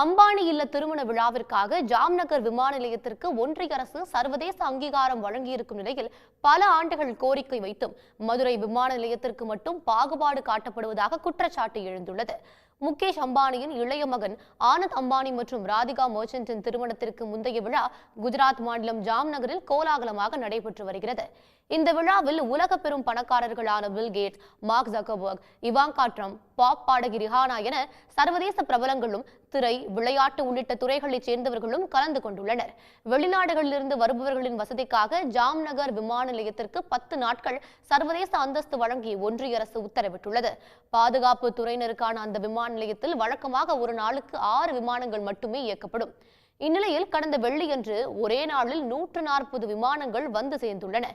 அம்பானி இல்ல திருமண விழாவிற்காக ஜாம்நகர் விமான நிலையத்திற்கு ஒன்றிய அரசு சர்வதேச அங்கீகாரம் வழங்கியிருக்கும் நிலையில் பல ஆண்டுகள் கோரிக்கை வைத்தும் மதுரை விமான நிலையத்திற்கு மட்டும் பாகுபாடு காட்டப்படுவதாக குற்றச்சாட்டு எழுந்துள்ளது. முகேஷ் அம்பானியின் இளைய மகன் ஆனந்த் அம்பானி மற்றும் ராதிகா மர்ச்சன்டின் திருமணத்திற்கு முந்தைய விழா குஜராத் மாநிலம் ஜாம்நகரில் கோலாகலமாக நடைபெற்று வருகிறது. இந்த விழாவில் உலக பெரும் பணக்காரர்களான Bill Gates Mark Zuckerberg Ivanka Trump pop பாடகி ரிஹானா என சர்வதேச பிரபலங்களும் திரை விளையாட்டு உள்ளிட்ட துறைகளைச் சேர்ந்தவர்களும் கலந்து கொண்டுள்ளனர். வெளிநாடுகளிலிருந்து வருபவர்களின் வசதிக்காக ஜாம்நகர் விமான நிலையத்திற்கு பத்து நாட்கள் சர்வதேச அந்தஸ்து வழங்கி ஒன்றிய அரசு உத்தரவிட்டுள்ளது. பாதுகாப்பு துறையினருக்கான அந்த விமான விமான நிலையத்தில் வழக்கமாக ஒரு நாளுக்கு ஆறு விமானங்கள் மட்டுமே இயக்கப்படும். இந்நிலையில் கடந்த வெள்ளியன்று ஒரே நாளில் நூற்று நாற்பது விமானங்கள் வந்து சேர்ந்துள்ளன.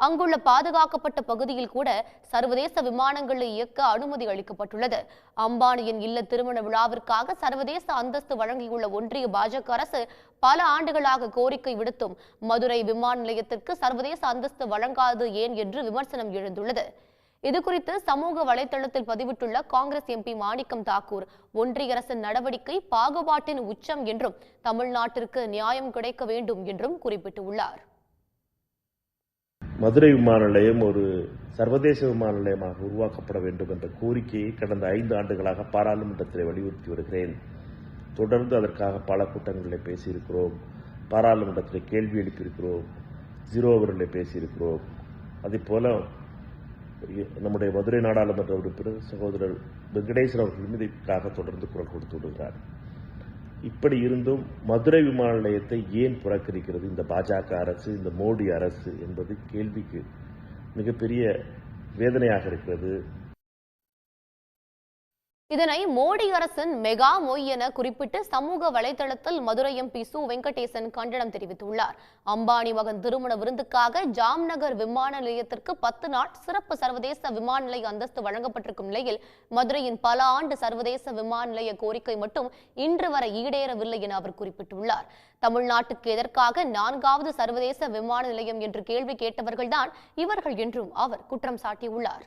அங்குள்ள பாதுகாக்கப்பட்ட பகுதியில் கூட சர்வதேச விமானங்களை இயக்க அனுமதி அளிக்கப்பட்டுள்ளது. அம்பானியின் இல்ல திருமண விழாவிற்காக சர்வதேச அந்தஸ்து வழங்கியுள்ள ஒன்றிய பாஜக அரசு பல ஆண்டுகளாக கோரிக்கை விடுத்தும் மதுரை விமான நிலையத்திற்கு சர்வதேச அந்தஸ்து வழங்காது ஏன் என்று விமர்சனம் எழுந்துள்ளது. இதுகுறித்து சமூக வலைதளத்தில் பதிவிட்டுள்ள காங்கிரஸ் எம்பி மாணிக்கம் தாக்கூர் ஒன்றிய அரசின் நடவடிக்கை பாகுபாட்டின் உச்சம் என்றும் தமிழ்நாட்டிற்கு நியாயம் கிடைக்க வேண்டும் என்றும் குறிப்பிட்டுள்ளார். மதுரை விமான நிலையம் ஒரு சர்வதேச விமான நிலையமாக உருவாக்கப்பட வேண்டும் என்ற கோரிக்கையை கடந்த ஐந்து ஆண்டுகளாக பாராளுமன்றத்தில் வலியுறுத்தி வருகிறேன். தொடர்ந்து அதற்காக பல கூட்டங்களில் பேசியிருக்கிறோம். பாராளுமன்றத்தில் கேள்வி எழுப்பியிருக்கிறோம். ஜீரோ அவர்களை பேசியிருக்கிறோம். அதே போல நம்முடைய மதுரை நாடாளுமன்ற உறுப்பினர் சகோதரர் வெங்கடேசன் அவர்கள் இதற்காக தொடர்ந்து குரல் கொடுத்து வருகிறார் இப்படி இருந்தும் மதுரை விமான நிலையத்தை ஏன் புறக்கணிக்கிறது? இந்த பாஜக அரசு இந்த மோடி அரசு என்பது கேள்விக்கு மிகப்பெரிய வேதனையாக இருக்கிறது. இதனை மோடி அரசின் மெகா மொய் என குறிப்பிட்டு சமூக வலைதளத்தில் மதுரை எம்பி சு வெங்கடேசன் கண்டனம் தெரிவித்துள்ளார். அம்பானி மகன் திருமண விருந்துக்காக ஜாம்நகர் விமான நிலையத்திற்கு பத்து நாள் சிறப்பு சர்வதேச விமான நிலைய அந்தஸ்து வழங்கப்பட்டிருக்கும் நிலையில் மதுரையின் பல ஆண்டு சர்வதேச விமான நிலைய கோரிக்கை மட்டும் இன்று வரை ஈடேறவில்லை என அவர் குறிப்பிட்டுள்ளார். தமிழ்நாட்டுக்கு எதற்காக நான்காவது சர்வதேச விமான நிலையம் என்று கேள்வி கேட்டவர்கள்தான் இவர்கள் என்றும் அவர் குற்றம் சாட்டியுள்ளார்.